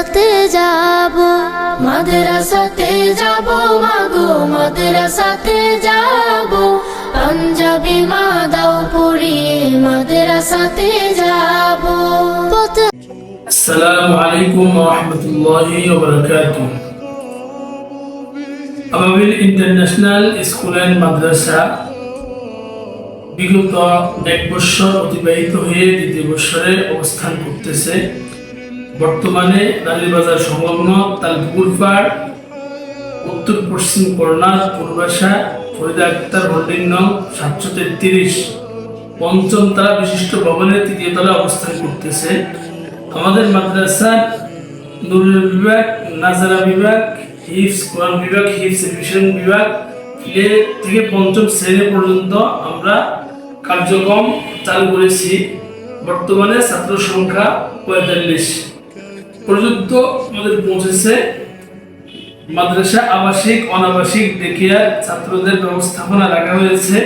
মাদ্রাসাতে যাব। মাদ্রাসাতে যাব মাগো মাদ্রাসাতে যাব। পাঞ্জাবি মা পড়িয়ে মাদ্রাসাতে যাব। আসসালামু আলাইকুম ওয়া রাহমাতুল্লাহি ওয়া বারাকাতুহু। আবাবিল ইন্টারন্যাশনাল স্কুল এন্ড মাদ্রাসা বিগত এক বৎসর অতিবাহিত হয়ে দ্বিতীয় বৎসরে অবস্থান করতেছে। বর্তমানে নালিবাজার সংলগ্ন তালপুকুর পাড় উত্তর পশ্চিম করোনার পূর্বাশা, ফরিদা আক্তার, হোল্ডিং নং সাতশো তেত্রিশ। পঞ্চম তারা বিশিষ্ট ভবনের তৃতীয় তলা অবস্থান করতেছে। আমাদের মাদ্রাসার নুরুল বিভাগ, নাজারা বিভাগ হিফস কোরআন বিভাগ হিফস এডুকেশন বিভাগ। প্লে থেকে পঞ্চম শ্রেণি পর্যন্ত আমরা কার্যক্রম চালু করেছি। বর্তমানে ছাত্র সংখ্যা পঁয়তাল্লিশ। পর্যন্ত আমাদের পৌঁছেছে। মাদ্রাসা আবাসিক, অনাবাসিক দেখিয়ার ছাত্রদের ব্যবস্থাপনা রাখা হয়েছে।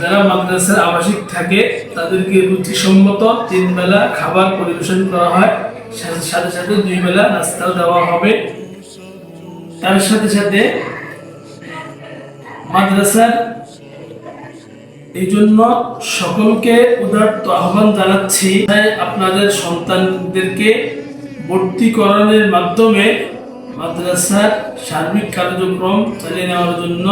যারা মাদ্রাসার আবাসিক থাকে, তাদেরকে রুচিসম্মত তিন বেলা খাবার পরিবেশন করা হয়। সাথে সাথে দুই বেলা নাস্তাও দেওয়া হবে। তার সাথে সাথে মাদ্রাসার এই জন্য সকলকে উদার্ত আহ্বান জানাচ্ছি। আপনাদের সন্তানদেরকে ভর্তিকরণের মাধ্যমে মাদ্রাসার সার্বিক কার্যক্রম চালিয়ে নেওয়ার জন্য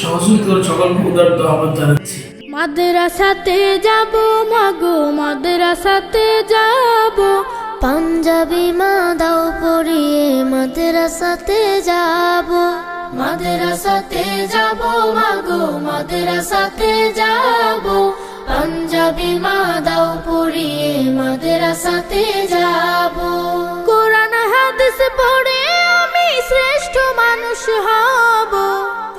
সহযোগিতার সকলকে উদার্ত আহ্বান জানাচ্ছি। মাদ্রাসাতে যাব মাগো, মাদ্রাসাতে যাব। পাঞ্জাবি মা দাও পড়িয়ে মাদ্রাসাতে যাব। মাদ্রাসাতে যাব মাগো, মাদ্রাসাতে যাব। পাঞ্জাবি মা দাও পড়িয়ে মাদ্রাসাতে যাব। কোরআন হাদিস পড়ে আমি শ্রেষ্ঠ মানুষ হব।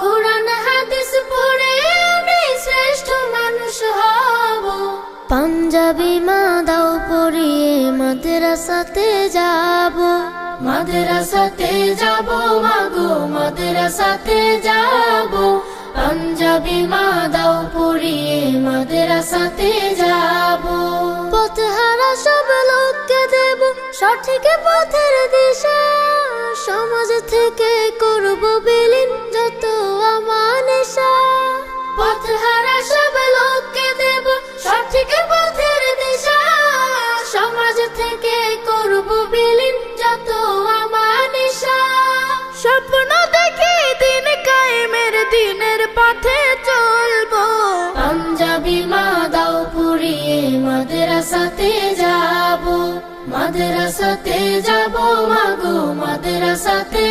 কোরআন হাদিস পড়ে আমি শ্রেষ্ঠ মানুষ হব। পাঞ্জাবি মা দাও পড়িয়ে মাদ্রাসাতে যাব। মাদ্রাসাতে যাব মাগো মাদ্রাসাতে যাব। পাঞ্জাবি মা দাও পড়িয়ে মাদ্রাসাতে যাব। পথহারা সব লোককে দেব সঠিক পথের দিশা। সমাজ থেকে করব বিলীন দাও পুড়িয়ে মাদ্রাসাতে যাব। মাদ্রাসাতে যাব মাগো মাদ্রাসাতে